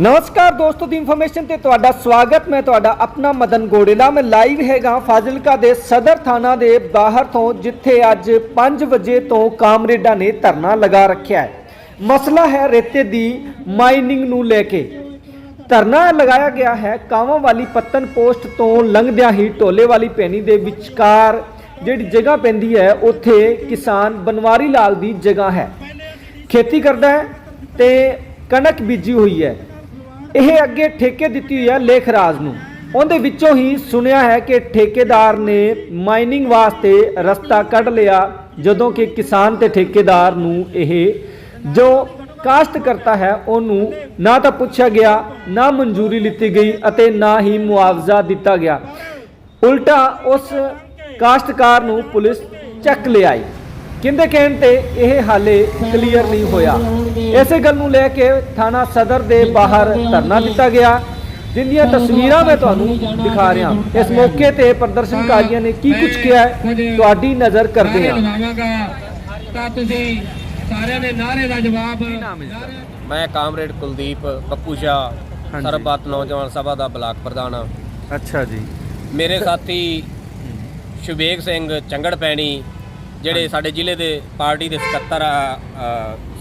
ਨਮਸਕਾਰ ਦੋਸਤੋ ਦੀ ਇਨਫੋਰਮੇਸ਼ਨ ਤੇ ਤੁਹਾਡਾ ਸਵਾਗਤ ਮੈਂ ਤੁਹਾਡਾ ਆਪਣਾ ਮਦਨ ਗੋੜੇਲਾ ਮੈਂ ਲਾਈਵ ਹੈਗਾ ਫਾਜ਼ਿਲਕਾ ਦੇ ਸਦਰ ਥਾਣਾ ਦੇ ਬਾਹਰ ਤੋਂ ਜਿੱਥੇ ਅੱਜ 5 ਵਜੇ ਤੋਂ ਕਾਮਰੇਡਾਂ ਨੇ ਧਰਨਾ ਲਗਾ ਰੱਖਿਆ ਹੈ ਮਸਲਾ ਹੈ ਰੇਤੇ ਦੀ ਮਾਈਨਿੰਗ ਨੂੰ ਲੈ ਕੇ ਧਰਨਾ ਲਗਾਇਆ ਗਿਆ ਹੈ ਕਾਵਾਂ ਵਾਲੀ ਪੱਤਨ ਪੋਸਟ ਤੋਂ ਲੰਘਦਿਆਂ ਹੀ ਟੋਲੇ ਵਾਲੀ ਪੈਣੀ ਦੇ ਵਿਚਕਾਰ ਜਿਹੜੀ ਜਗ੍ਹਾ ਪੈਂਦੀ ਹੈ ਉੱਥੇ ਕਿਸਾਨ ਬਨਵਾਰੀ ਲਾਲ ਦੀ ਜਗ੍ਹਾ ਹੈ ਖੇਤੀ ਕਰਦਾ ਹੈ ਤੇ ਕਣਕ ਬੀਜੀ ਹੋਈ ਹੈ ਇਹ ਅੱਗੇ ਠੇਕੇ ਦਿੱਤੀ ਹੋਈ ਹੈ ਲੇਖਰਾਜ ਨੂੰ। ਉਹਦੇ ਵਿੱਚੋਂ ਹੀ ਸੁਣਿਆ ਹੈ ਕਿ ਠੇਕੇਦਾਰ ਨੇ ਮਾਈਨਿੰਗ ਵਾਸਤੇ ਰਸਤਾ ਕੱਢ ਲਿਆ, ਜਦੋਂ ਕਿ ਕਿਸਾਨ ਤੇ ਠੇਕੇਦਾਰ ਨੂੰ ਇਹ ਜੋ ਕਾਸ਼ਤ ਕਰਤਾ ਹੈ, ਉਹਨੂੰ ਨਾ ਤਾਂ ਪੁੱਛਿਆ ਗਿਆ, ਨਾ ਮਨਜ਼ੂਰੀ ਲਿੱਤੀ ਗਈ ਅਤੇ ਨਾ ਹੀ ਮੁਆਵਜ਼ਾ ਦਿੱਤਾ ਗਿਆ। ਉਲਟਾ ਉਸ ਕਾਸ਼ਤਕਾਰ ਨੂੰ ਪੁਲਿਸ ਚੱਕ ਲਿਆਈ। ਕਿੰਦੇ ਕਹਿਣ ਤੇ ਇਹ ਹਾਲੇ ਕਲੀਅਰ ਨਹੀਂ ਹੋਇਆ। ਇਸੇ ਗੱਲ ਨੂੰ ਲੈ ਕੇ ਥਾਣਾ ਸਦਰ ਦੇ ਬਾਹਰ ਧਰਨਾ ਦਿੱਤਾ ਗਿਆ। ਜਿੰਨੀਆਂ ਤਸਵੀਰਾਂ ਮੈਂ ਤੁਹਾਨੂੰ ਦਿਖਾ ਰਿਹਾ ਇਸ ਮੌਕੇ ਤੇ ਪ੍ਰਦਰਸ਼ਨਕਾਰੀਆਂ ਨੇ ਕੀ ਕੁਝ ਕਿਹਾ ਹੈ ਤੁਹਾਡੀ ਨਜ਼ਰ ਕਰਦੇ ਹਾਂ। ਲਗਾਵਾਂਗਾ ਤਾਂ ਤੁਸੀਂ ਸਾਰਿਆਂ ਨੇ ਨਾਰੇ ਦਾ ਜਵਾਬ ਮੈਂ ਕਾਮਰੇਡ ਕੁਲਦੀਪ ਬੱਪੂ ਸ਼ਾਹ ਹਾਂਜੀ। ਸਰਬੱਤ ਨੌਜਵਾਨ ਸਭਾ ਦਾ ਬਲਾਕ ਪ੍ਰਧਾਨ ਹਾਂ। ਅੱਛਾ ਜੀ। ਮੇਰੇ ਸਾਥੀ ਸ਼ੁਭੇਗ ਸਿੰਘ ਚੰਗੜ ਪੈਣੀ ਜਿਹੜੇ ਸਾਡੇ ਜ਼ਿਲ੍ਹੇ ਦੇ ਪਾਰਟੀ ਦੇ ਸਕੱਤਰ ਆ,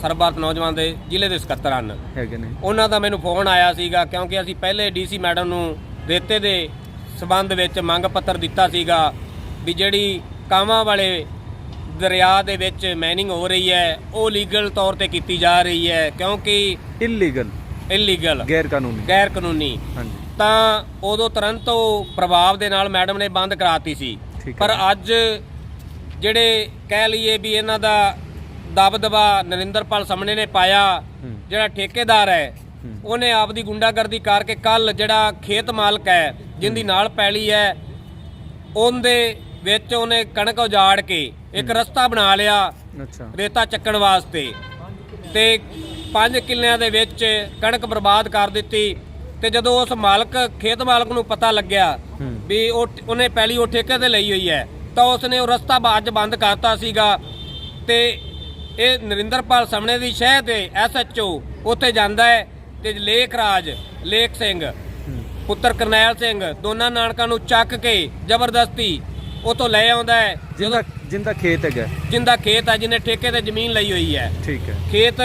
ਸਰਬੱਤ ਨੌਜਵਾਨ ਦੇ ਜ਼ਿਲ੍ਹੇ ਦੇ ਸਕੱਤਰ ਹਨ। ਹੈਗੇ ਨੇ। ਉਹਨਾਂ ਦਾ ਮੈਨੂੰ ਫੋਨ ਆਇਆ ਸੀਗਾ ਕਿਉਂਕਿ ਅਸੀਂ ਪਹਿਲੇ ਡੀਸੀ ਮੈਡਮ ਨੂੰ ਰੇਤੇ ਦੇ ਸਬੰਧ ਵਿੱਚ ਮੰਗ ਪੱਤਰ ਦਿੱਤਾ ਸੀਗਾ ਵੀ ਜਿਹੜੀ ਕਾਵਾਂ ਵਾਲੇ ਦਰਿਆ ਦੇ ਵਿੱਚ ਮੈਨਿੰਗ ਹੋ ਰਹੀ ਹੈ ਉਹ ਲੀਗਲ ਤੌਰ ਤੇ ਕੀਤੀ ਜਾ ਰਹੀ ਹੈ ਕਿਉਂਕਿ ਇਲੀਗਲ ਇਲੀਗਲ ਗੈਰ ਕਾਨੂੰਨੀ ਗੈਰ ਕਾਨੂੰਨੀ ਹਾਂਜੀ। ਤਾਂ ਉਦੋਂ ਤੁਰੰਤ ਉਹ ਪ੍ਰਭਾਵ ਦੇ ਨਾਲ ਮੈਡਮ ਨੇ ਬੰਦ ਕਰਾਤੀ ਸੀ। ਪਰ ਅੱਜ ਜਿਹੜੇ ਕਹਿ ਲਈਏ ਵੀ ਇਹਨਾਂ ਦਾ ਦਬਦਬਾ ਨਰਿੰਦਰਪਾਲ ਸਾਹਮਣੇ ਨੇ ਪਾਇਆ। ਜਿਹੜਾ ਠੇਕੇਦਾਰ ਹੈ। ਉਹਨੇ ਆਪਦੀ ਗੁੰਡਾਗਰਦੀ ਕਰਕੇ ਕੱਲ ਜਿਹੜਾ ਖੇਤ ਮਾਲਕ ਹੈ ਜਿੰਦੀ ਨਾਲ ਪੈਲੀ ਹੈ ਉਹਦੇ ਵਿੱਚ ਉਹਨੇ ਕਣਕ ਉਜਾੜ ਕੇ ਇੱਕ ਰਸਤਾ ਬਣਾ ਲਿਆ ਰੇਤਾ ਚੱਕਣ ਵਾਸਤੇ ਤੇ 5 ਕਿੱਲਿਆਂ ਦੇ ਵਿੱਚ ਕਣਕ ਬਰਬਾਦ ਕਰ ਦਿੱਤੀ ਤੇ ਜਦੋਂ ਉਸ ਮਾਲਕ ਖੇਤ ਮਾਲਕ ਨੂੰ ਪਤਾ ਲੱਗਿਆ। ਵੀ ਉਹ ਉਹਨੇ ਪਹਿਲੀ ਉਹ ਠੇਕੇ ਤੇ ਲਈ ਹੋਈ ਹੈ ਤਾਂ ਉਸਨੇ ਉਹ ਰਸਤਾ ਬਾਅਦ ਬੰਦ ਕਰਤਾ ਸੀਗਾ। ਤੇ ਇਹ ਨਰਿੰਦਰਪਾਲ ਸਾਹਮਣੇ ਦੀ ਸ਼ਹਿਰ ਤੇ ਐਸਐਚਓ ਉੱਥੇ ਜਾਂਦਾ ਹੈ ਤੇ ਲੇਖ ਰਾਜ ਲੇਖ ਸਿੰਘ। ਪੁੱਤਰ ਕਰਨੈਲ ਸਿੰਘ ਦੋਨਾਂ ਨਾਨਕਾਂ ਨੂੰ ਚੱਕ ਕੇ ਜ਼ਬਰਦਸਤੀ ਉਤੋਂ ਲੈ ਆਉਂਦਾ ਹੈ। ਜਿੰਦਾ ਜਿੰਦਾ ਖੇਤ ਹੈਗਾ। ਜਿੰਦਾ ਖੇਤ ਹੈ ਜਿਹਨੇ ਠੇਕੇ ਤੇ ਜ਼ਮੀਨ ਲਈ ਹੋਈ ਹੈ। ਠੀਕ ਹੈ। ਖੇਤ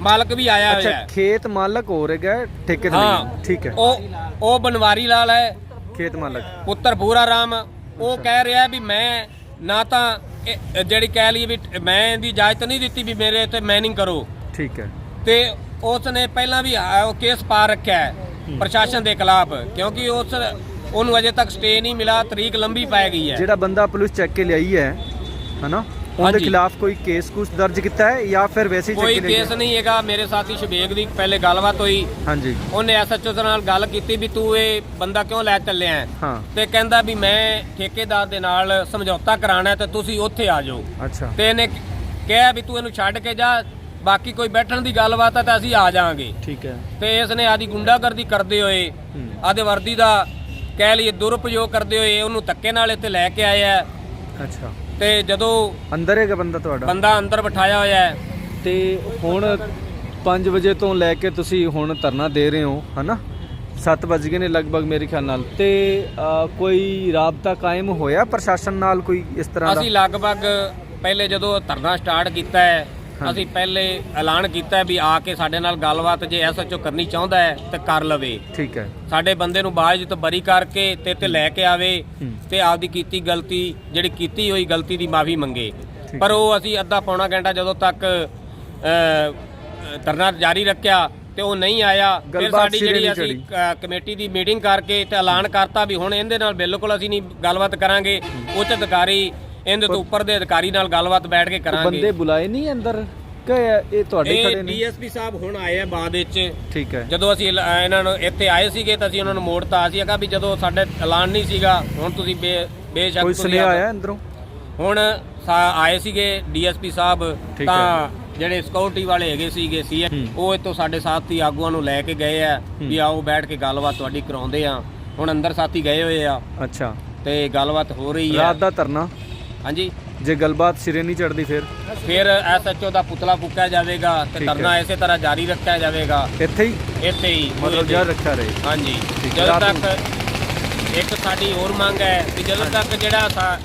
ਮਾਲਕ ਵੀ ਆਇਆ ਹੋਇਆ ਅੱਛਾ ਹੈ। ਖੇਤ ਮਾਲਕ ਹੋ ਰਿਹਾ ਠੇਕੇ ਤੇ ਹਾਂ। ਠੀਕ ਹੈ। ਉਹ ਉਹ ਬਨਵਾਰੀ ਲਾਲ ਹੈ। ਖੇਤ ਮਾਲਕ। ਪੁੱਤਰ ਭੂਰਾ ਰਾਮ ਉਹ ਕਹਿ ਰਿਹਾ ਵੀ ਮੈਂ ਨਾ ਤਾਂ ਜਿਹੜੀ ਕਹਿ ਲਈ ਵੀ ਮੈਂ ਇਹਦੀ ਇਜਾਜ਼ਤ ਨਹੀਂ ਦਿੱਤੀ ਵੀ ਮੇਰੇ ਇੱਥੇ ਮੈਨਿੰਗ ਕਰੋ। ਠੀਕ ਹੈ। ਤੇ ਉਸ ਨੇ ਪਹਿਲਾਂ ਵੀ ਕੇਸ ਪਾ ਰੱਖਿਆ ਹੈ ਪ੍ਰਸ਼ਾਸਨ ਦੇ ਖਿਲਾਫ ਕਿਉਂਕਿ ਉਸ ਉਹਨੂੰ ਅਜੇ ਤੱਕ ਸਟੇ ਨਹੀਂ ਮਿਲਾ ਤਰੀਕ ਲੰਬੀ ਪੈ ਗਈ ਹੈ। ਜਿਹੜਾ ਬੰਦਾ ਪੁਲਿਸ ਚੱਕ ਕੇ ਲਿਆਈ ਹੈ ਹਨਾ? ਉਹਦੇ। ਖਿਲਾਫ ਕੋਈ ਕੇਸ ਕੁਛ ਦਰਜ ਕੀਤਾ ਹੈ ਜਾਂ ਫਿਰ ਵੈਸੇ ਹੀ ਕੋਈ ਕੇਸ? ਨਹੀਂ ਹੈਗਾ ਮੇਰੇ ਸਾਥੀ ਸ਼ਬੇਗ ਦੀ ਪਹਿਲੇ ਗੱਲਬਾਤ ਹੋਈ ਹਾਂਜੀ ਉਹਨੇ ਐਸਐਚਓ ਦੇ ਨਾਲ ਗੱਲ ਕੀਤੀ ਵੀ ਤੂੰ ਇਹ ਬੰਦਾ ਕਿਉਂ ਲੈ ਚੱਲਿਆ ਹੈ? ਤੇ ਕਹਿੰਦਾ ਵੀ ਮੈਂ ਠੇਕੇਦਾਰ ਦੇ ਨਾਲ ਸਮਝੌਤਾ ਕਰਾਣਾ ਹੈ ਤੇ ਤੁਸੀਂ ਉੱਥੇ ਆ ਜਾਓ ਅੱਛਾ ਤੇ ਇਹਨੇ ਕਿਹਾ ਵੀ ਤੂੰ ਇਹਨੂੰ ਛੱਡ ਕੇ ਜਾ ਬਾਕੀ ਕੋਈ ਬੈਠਣ ਦੀ ਗੱਲਬਾਤ ਹੈ ਤਾਂ ਅਸੀਂ ਆ ਜਾਾਂਗੇ ਠੀਕ ਹੈ ਤੇ ਇਸ ਨੇ ਆਦੀ ਗੁੰਡਾਗਰਦੀ ਕਰਦੇ ਹੋਏ। ਆਦੇ ਵਰਦੀ ਦਾ ਕਹਿ ਲਈਏ ਦੁਰਉਪਯੋਗ ਕਰਦੇ ਹੋਏ ਉਹਨੂੰ ਧੱਕੇ ਨਾਲ ਇੱਥੇ ਲੈ ਕੇ ਆਇਆ। ਅੱਛਾ ਤੇ ਜਦੋਂ ਅੰਦਰ ਹੈਗਾ ਬੰਦਾ ਤੁਹਾਡਾ? ਬੰਦਾ ਅੰਦਰ ਬਿਠਾਇਆ ਹੋਇਆ ਹੈ। ਤੇ ਹੁਣ 5 ਵਜੇ ਤੋਂ ਲੈ ਕੇ ਤੁਸੀਂ ਹੁਣ ਧਰਨਾ ਦੇ ਰਹੇ ਹੋ ਹਨਾ? 7 ਵਜ ਗਏ ਨੇ ਲਗਭਗ ਮੇਰੇ ਖਿਆਲ ਨਾਲ। ਤੇ ਕੋਈ ਰਾਬਤਾ ਕਾਇਮ ਹੋਇਆ ਪ੍ਰਸ਼ਾਸਨ ਨਾਲ ਕੋਈ ਇਸ ਤਰ੍ਹਾਂ ਦਾ? ਅਸੀਂ ਲਗਭਗ ਪਹਿਲੇ ਜਦੋਂ ਧਰਨਾ ਸਟਾਰਟ ਕੀਤਾ ਹੈ। ਅਸੀਂ ਪਹਿਲੇ ਐਲਾਨ ਕੀਤਾ ਵੀ ਆ ਕੇ ਸਾਡੇ ਨਾਲ ਗੱਲਬਾਤ ਜੇ ਐਸਐਚਓ ਕਰਨੀ ਚਾਹੁੰਦਾ ਹੈ ਤੇ ਕਰ ਲਵੇ। ਠੀਕ ਹੈ। ਸਾਡੇ ਬੰਦੇ ਨੂੰ ਬਾਜ ਤੋਂ ਬਰੀ ਕਰਕੇ ਤੇ ਤੇ ਲੈ ਕੇ ਆਵੇ। ਤੇ ਆਪਦੀ ਕੀਤੀ ਗਲਤੀ ਜਿਹੜੀ ਕੀਤੀ ਹੋਈ ਗਲਤੀ ਦੀ ਮਾਫੀ ਮੰਗੇ। ਪਰ ਉਹ ਅਸੀਂ ਅੱਧਾ ਪੌਣਾ ਘੰਟਾ ਜਦੋਂ ਤੱਕ ਧਰਨਾ ਜਾਰੀ ਰੱਖਿਆ ਤੇ ਉਹ ਨਹੀਂ ਆਇਆ ਫਿਰ ਸਾਡੀ ਜਿਹੜੀ ਅਸੀਂ ਕਮੇਟੀ ਦੀ ਮੀਟਿੰਗ ਕਰਕੇ ਤੇ ਐਲਾਨ ਕਰਤਾ ਵੀ ਹੁਣ ਇਹਦੇ ਨਾਲ ਬਿਲਕੁਲ ਅਸੀਂ ਨਹੀਂ ਗੱਲਬਾਤ ਕਰਾਂਗੇ। ਉੱਚ ਅਧਿਕਾਰੀ ਇਹਦੇ ਤੋਂ ਉੱਪਰ ਦੇ ਅਧਿਕਾਰੀ ਨਾਲ ਗੱਲਬਾਤ ਬੈਠ ਕੇ ਕਰਾਂਗੇ। ਬੰਦੇ ਬੁਲਾਏ ਨਹੀਂ ਅੰਦਰ? ਕਿ ਇਹ ਤੁਹਾਡੇ ਖੜੇ ਨੇ? ਡੀਐਸਪੀ ਸਾਹਿਬ ਹੁਣ ਆਏ ਆ ਬਾਅਦ ਵਿੱਚ। ਠੀਕ ਹੈ। ਜਦੋਂ ਅਸੀਂ ਇਹਨਾਂ ਨੂੰ ਇੱਥੇ ਆਏ ਸੀਗੇ ਤਾਂ ਅਸੀਂ ਉਹਨਾਂ ਨੂੰ ਮੋੜਤਾ। ਸੀ ਅਗਾ ਵੀ ਜਦੋਂ ਸਾਡੇ ਐਲਾਨ ਨਹੀਂ ਸੀਗਾ ਹੁਣ ਤੁਸੀਂ ਬੇਸ਼ੱਕ ਕੋਈ ਸੁਨੇਹਾ ਆਇਆ ਅੰਦਰੋਂ? ਹੁਣ ਆਏ ਸੀਗੇ ਡੀਐਸਪੀ ਸਾਹਿਬ ਤਾਂ ਜਿਹੜੇ ਸਿਕਿਉਰਿਟੀ ਵਾਲੇ ਹੈਗੇ ਸੀਗੇ ਸੀ। ਉਹ ਇੱਥੋਂ ਸਾਡੇ ਸਾਥੀ ਆਗੂਆਂ ਨੂੰ ਲੈ ਕੇ ਗਏ ਆ ਵੀ ਆਓ ਬੈਠ ਕੇ ਗੱਲਬਾਤ ਤੁਹਾਡੀ ਕਰਾਉਂਦੇ ਆ। ਹੁਣ ਅੰਦਰ ਸਾਥੀ ਗਏ ਹੋਏ ਆ। ਅੱਛਾ। ਤੇ ਗੱਲਬਾਤ ਹੋ ਰਹੀ ਆ। ਰਾਤ ਦਾ ਧਰਨਾ? ਹਾਂਜੀ। ਜੇ ਗੱਲਬਾਤ ਸਿਰੇ ਨਹੀਂ ਚੜਦੀ ਫਿਰ? ਫਿਰ ਐਸਐਚਓ ਦਾ ਪੁਤਲਾ ਫੂਕਿਆ ਜਾਵੇਗਾ ਤੇ ਠੀਕ ਹੈ। ਧਰਨਾ ਇਸੇ ਤਰ੍ਹਾਂ ਜਾਰੀ ਰੱਖਿਆ ਜਾਵੇਗਾ। ਇੱਥੇ ਹੀ? ਇੱਥੇ ਹੀ। ਮਤਲਬ ਜਰ ਰੱਖਿਆ ਰਹੇ। ਹਾਂਜੀ। ਠੀਕ ਹੈ। ਜਦੋਂ ਰਾਤ ਤੱਕ ਇੱਕ ਸਾਡੀ ਹੋਰ ਮੰਗ ਹੈ ਕਿ ਜਦੋਂ ਤੱਕ ਜਿਹੜਾ ਸਾ-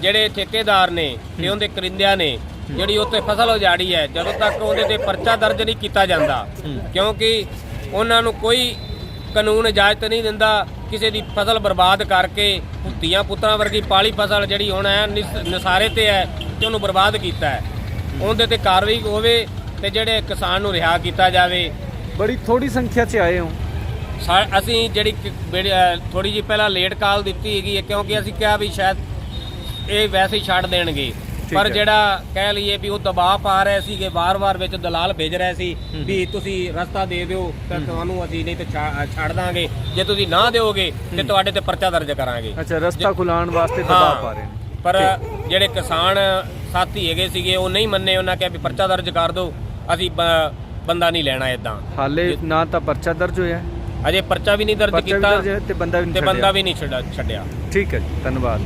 ਜਿਹੜੇ ਠੇਕੇਦਾਰ ਨੇ ਤੇ ਉਹਦੇ ਕਰਿੰਦਿਆਂ ਨੇ ਜਿਹੜੀ ਉੱਤੇ ਫਸਲ ਉਜਾੜੀ ਹੈ ਜਦੋਂ ਤੱਕ ਉਹਦੇ ਤੇ ਪਰਚਾ ਦਰਜ ਨਹੀਂ ਕੀਤਾ ਜਾਂਦਾ। ਕਿਉਂਕਿ ਉਹਨਾਂ ਨੂੰ ਕੋਈ ਕਾਨੂੰਨ ਇਜਾਜ਼ਤ ਨਹੀਂ ਦਿੰਦਾ ਕਿਸੇ ਦੀ ਫਸਲ ਬਰਬਾਦ ਕਰਕੇ ਧੀਆਂ ਪੁੱਤਰਾਂ ਵਰਗੀ ਪਾਲੀ ਫਸਲ ਜਿਹੜੀ ਹੁਣ ਹੈ ਨਿਸ- ਨਿਸਾਰੇ ਤੇ ਹੈ ਤੇ ਉਹਨੂੰ ਬਰਬਾਦ ਕੀਤਾ ਹੈ। ਉਹਦੇ ਤੇ ਕਾਰਵਾਈ ਹੋਵੇ ਤੇ ਜਿਹੜੇ ਕਿਸਾਨ ਨੂੰ ਰਿਹਾ ਕੀਤਾ ਜਾਵੇ। ਬੜੀ ਥੋੜੀ ਸੰਖਿਆ 'ਚ ਆਏ ਹੋ। ਅਸੀਂ ਜਿਹੜੀ ਥੋੜੀ ਜਿਹੀ ਪਹਿਲਾਂ ਲੇਟ ਕਾਲ ਦਿੱਤੀ ਹੈਗੀ ਕਿਉਂਕਿ ਅਸੀਂ ਕਿਹਾ ਵੀ ਸ਼ਾਇਦ ਇਹ ਵੈਸੇ ਹੀ ਛੱਡ ਦੇਣਗੇ। ਪਰ। ਜਿਹੜਾ ਕਹਿ ਲਈਏ ਵੀ ਉਹ ਦਬਾਅ ਪਾ ਰਹੇ ਸੀਗੇ ਵਾਰ-ਵਾਰ ਵਿੱਚ ਦਲਾਲ ਭੇਜ ਰਹੇ ਸੀ। ਵੀ ਤੁਸੀਂ ਰਸਤਾ ਦੇ ਦਿਓ ਤਾਂ ਤੁਹਾਨੂੰ ਅਸੀਂ ਨਹੀਂ ਤੇ ਛੱਡ ਦਾਂਗੇ। ਜੇ ਤੁਸੀਂ ਨਾ ਦਿਓਗੇ ਤੇ ਤੁਹਾਡੇ ਤੇ ਪਰਚਾ ਦਰਜ ਕਰਾਂਗੇ। ਅੱਛਾ ਰਸਤਾ ਖੁਲਾਉਣ ਵਾਸਤੇ ਦਬਾਅ ਪਾ ਰਹੇ ਨੇ। ਪਰ ਜਿਹੜੇ ਕਿਸਾਨ ਸਾਥੀ ਹੈਗੇ ਸੀਗੇ ਉਹ ਨਹੀਂ ਮੰਨੇ ਉਹਨਾਂ ਕਿਹਾ ਵੀ ਪਰਚਾ ਦਰਜ ਕਰ ਦਿਓ। ਅਸੀਂ ਬੰਦਾ ਨਹੀਂ ਲੈਣਾ ਇਦਾਂ ਹਾਲੇ ਨਾ ਤਾਂ ਪਰਚਾ ਦਰਜ ਹੋਇਆ। ਅਜੇ ਪਰਚਾ ਵੀ ਨਹੀਂ ਦਰਜ ਕੀਤਾ ਤੇ ਬੰਦਾ ਵੀ ਨਹੀਂ ਛੱਡਿਆ। ਠੀਕ ਹੈ ਜੀ ਧੰਨਵਾਦ।